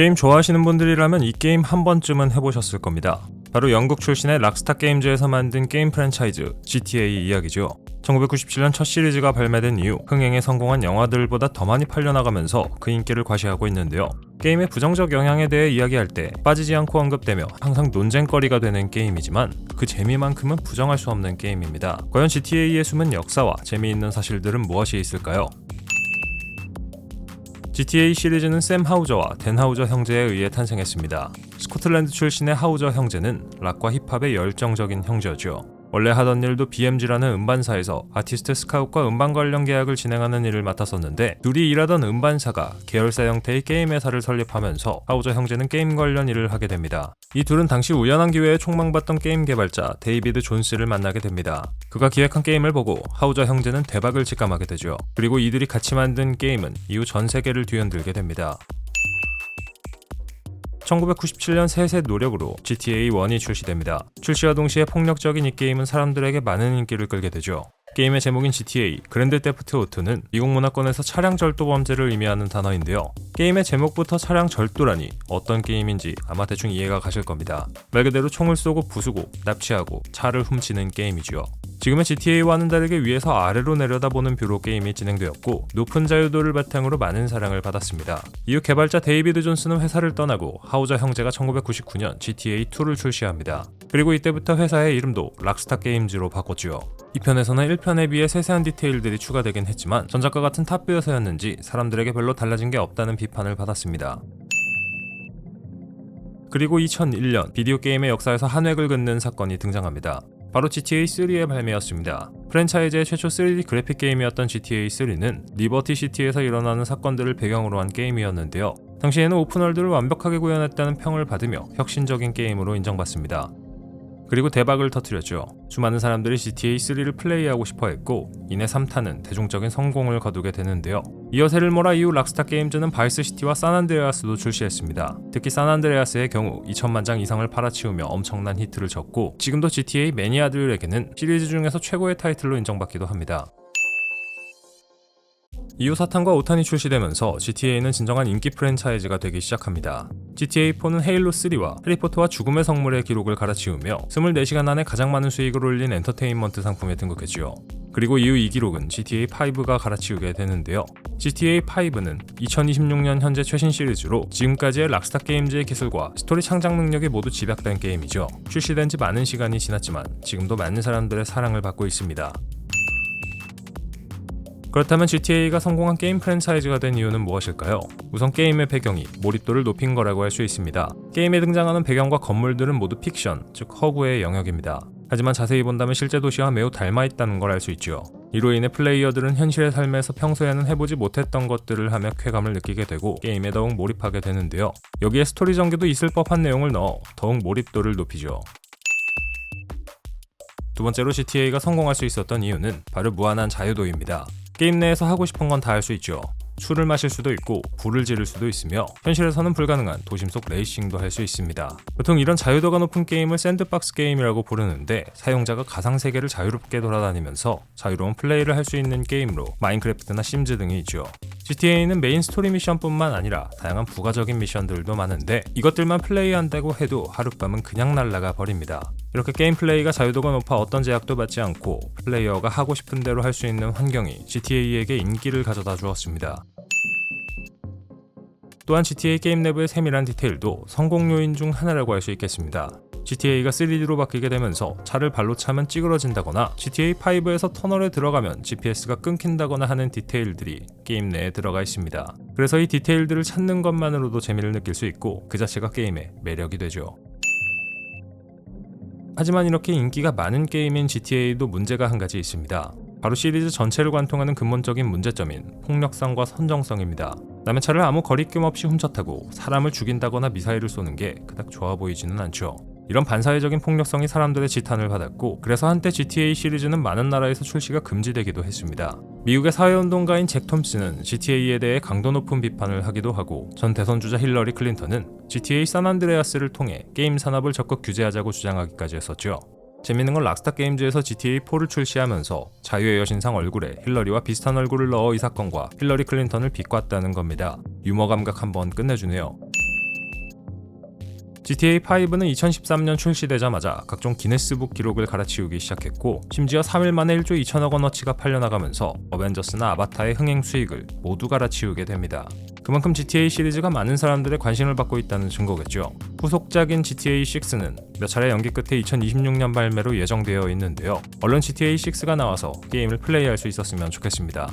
게임 좋아하시는 분들이라면 이 게임 한 번쯤은 해보셨을 겁니다. 바로 영국 출신의 락스타 게임즈에서 만든 게임 프랜차이즈 GTA 이야기죠. 1997년 첫 시리즈가 발매된 이후 흥행에 성공한 영화들보다 더 많이 팔려나가면서 그 인기를 과시하고 있는데요. 게임의 부정적 영향에 대해 이야기할 때 빠지지 않고 언급되며 항상 논쟁거리가 되는 게임이지만 그 재미만큼은 부정할 수 없는 게임입니다. 과연 GTA의 숨은 역사와 재미있는 사실들은 무엇이 있을까요? GTA 시리즈는 샘 하우저와 댄 하우저 형제에 의해 탄생했습니다. 스코틀랜드 출신의 하우저 형제는 락과 힙합의 열정적인 형제죠. 원래 하던 일도 BMG라는 음반사에서 아티스트 스카웃과 음반 관련 계약을 진행하는 일을 맡았었는데 둘이 일하던 음반사가 계열사 형태의 게임 회사를 설립하면서 하우저 형제는 게임 관련 일을 하게 됩니다. 이 둘은 당시 우연한 기회에 촉망받던 게임 개발자 데이비드 존스를 만나게 됩니다. 그가 기획한 게임을 보고 하우저 형제는 대박을 직감하게 되죠. 그리고 이들이 같이 만든 게임은 이후 전 세계를 뒤흔들게 됩니다. 1997년 셋의 노력으로 GTA 1이 출시됩니다. 출시와 동시에 폭력적인 이 게임은 사람들에게 많은 인기를 끌게 되죠. 게임의 제목인 GTA 그랜드 데프트 오토는 미국 문화권에서 차량 절도 범죄를 의미하는 단어인데요. 게임의 제목부터 차량 절도라니 어떤 게임인지 아마 대충 이해가 가실 겁니다. 말 그대로 총을 쏘고 부수고 납치하고 차를 훔치는 게임이지요. 지금의 GTA와는 다르게 위에서 아래로 내려다보는 뷰로 게임이 진행되었고 높은 자유도를 바탕으로 많은 사랑을 받았습니다. 이후 개발자 데이비드 존스는 회사를 떠나고 하우저 형제가 1999년 GTA2를 출시합니다. 그리고 이때부터 회사의 이름도 락스타 게임즈로 바꿨지요. 2편에서는 1편에 비해 세세한 디테일들이 추가되긴 했지만 전작과 같은 탑뷰여서였는지 사람들에게 별로 달라진 게 없다는 비판을 받았습니다. 그리고 2001년 비디오 게임의 역사에서 한 획을 긋는 사건이 등장합니다. 바로 GTA3의 발매였습니다. 프랜차이즈의 최초 3D 그래픽 게임이었던 GTA3는 리버티 시티에서 일어나는 사건들을 배경으로 한 게임이었는데요. 당시에는 오픈월드를 완벽하게 구현했다는 평을 받으며 혁신적인 게임으로 인정받습니다. 그리고 대박을 터뜨렸죠. 수많은 사람들이 GTA3를 플레이하고 싶어 했고, 이내 3탄은 대중적인 성공을 거두게 되는데요. 이어 세를 몰아 이후 락스타 게임즈는 바이스 시티와 산안드레아스도 출시했습니다. 특히 산안드레아스의 경우 2천만 장 이상을 팔아치우며 엄청난 히트를 쳤고, 지금도 GTA 매니아들에게는 시리즈 중에서 최고의 타이틀로 인정받기도 합니다. 이후 사탄과 5탄이 출시되면서 GTA는 진정한 인기 프랜차이즈가 되기 시작합니다. GTA4는 헤일로 3와 해리포터와 죽음의 성물의 기록을 갈아치우며 24시간 안에 가장 많은 수익을 올린 엔터테인먼트 상품에 등극했지요. 그리고 이후 이 기록은 GTA5가 갈아치우게 되는데요. GTA5는 2026년 현재 최신 시리즈로 지금까지의 락스타 게임즈의 기술과 스토리 창작 능력이 모두 집약된 게임이죠. 출시된 지 많은 시간이 지났지만 지금도 많은 사람들의 사랑을 받고 있습니다. 그렇다면 GTA가 성공한 게임 프랜차이즈가 된 이유는 무엇일까요? 우선 게임의 배경이 몰입도를 높인 거라고 할 수 있습니다. 게임에 등장하는 배경과 건물들은 모두 픽션, 즉 허구의 영역입니다. 하지만 자세히 본다면 실제 도시와 매우 닮아 있다는 걸 알 수 있죠. 이로 인해 플레이어들은 현실의 삶에서 평소에는 해보지 못했던 것들을 하며 쾌감을 느끼게 되고 게임에 더욱 몰입하게 되는데요. 여기에 스토리 전개도 있을 법한 내용을 넣어 더욱 몰입도를 높이죠. 두 번째로 GTA가 성공할 수 있었던 이유는 바로 무한한 자유도입니다. 게임 내에서 하고 싶은 건 다 할 수 있죠. 술을 마실 수도 있고 불을 지를 수도 있으며 현실에서는 불가능한 도심 속 레이싱도 할 수 있습니다. 보통 이런 자유도가 높은 게임을 샌드박스 게임이라고 부르는데 사용자가 가상 세계를 자유롭게 돌아다니면서 자유로운 플레이를 할 수 있는 게임으로 마인크래프트나 심즈 등이 있죠. GTA는 메인 스토리 미션뿐만 아니라 다양한 부가적인 미션들도 많은데 이것들만 플레이한다고 해도 하룻밤은 그냥 날아가 버립니다. 이렇게 게임 플레이가 자유도가 높아 어떤 제약도 받지 않고 플레이어가 하고 싶은 대로 할 수 있는 환경이 GTA에게 인기를 가져다 주었습니다. 또한 GTA 게임 내부의 세밀한 디테일도 성공 요인 중 하나라고 할 수 있겠습니다. GTA가 3D로 바뀌게 되면서 차를 발로 차면 찌그러진다거나 GTA5에서 터널에 들어가면 GPS가 끊긴다거나 하는 디테일들이 게임 내에 들어가 있습니다. 그래서 이 디테일들을 찾는 것만으로도 재미를 느낄 수 있고 그 자체가 게임의 매력이 되죠. 하지만 이렇게 인기가 많은 게임인 GTA도 문제가 한 가지 있습니다. 바로 시리즈 전체를 관통하는 근본적인 문제점인 폭력성과 선정성입니다. 남의 차를 아무 거리낌 없이 훔쳐타고 사람을 죽인다거나 미사일을 쏘는 게 그닥 좋아 보이지는 않죠. 이런 반사회적인 폭력성이 사람들의 지탄을 받았고 그래서 한때 GTA 시리즈는 많은 나라에서 출시가 금지되기도 했습니다. 미국의 사회운동가인 잭 톰슨은 GTA에 대해 강도 높은 비판을 하기도 하고 전 대선 주자 힐러리 클린턴은 GTA 산안드레아스를 통해 게임 산업을 적극 규제하자고 주장하기까지 했었죠. 재밌는 건 락스타 게임즈에서 GTA4를 출시하면서 자유의 여신상 얼굴에 힐러리와 비슷한 얼굴을 넣어 이 사건과 힐러리 클린턴을 비꼬았다는 겁니다. 유머 감각 한번 끝내주네요. GTA5는 2013년 출시되자마자 각종 기네스북 기록을 갈아치우기 시작했고 심지어 3일 만에 1조 2천억 원어치가 팔려나가면서 어벤져스나 아바타의 흥행 수익을 모두 갈아치우게 됩니다. 그만큼 GTA 시리즈가 많은 사람들의 관심을 받고 있다는 증거겠죠. 후속작인 GTA6는 몇 차례 연기 끝에 2026년 발매로 예정되어 있는데요. 얼른 GTA6가 나와서 게임을 플레이할 수 있었으면 좋겠습니다.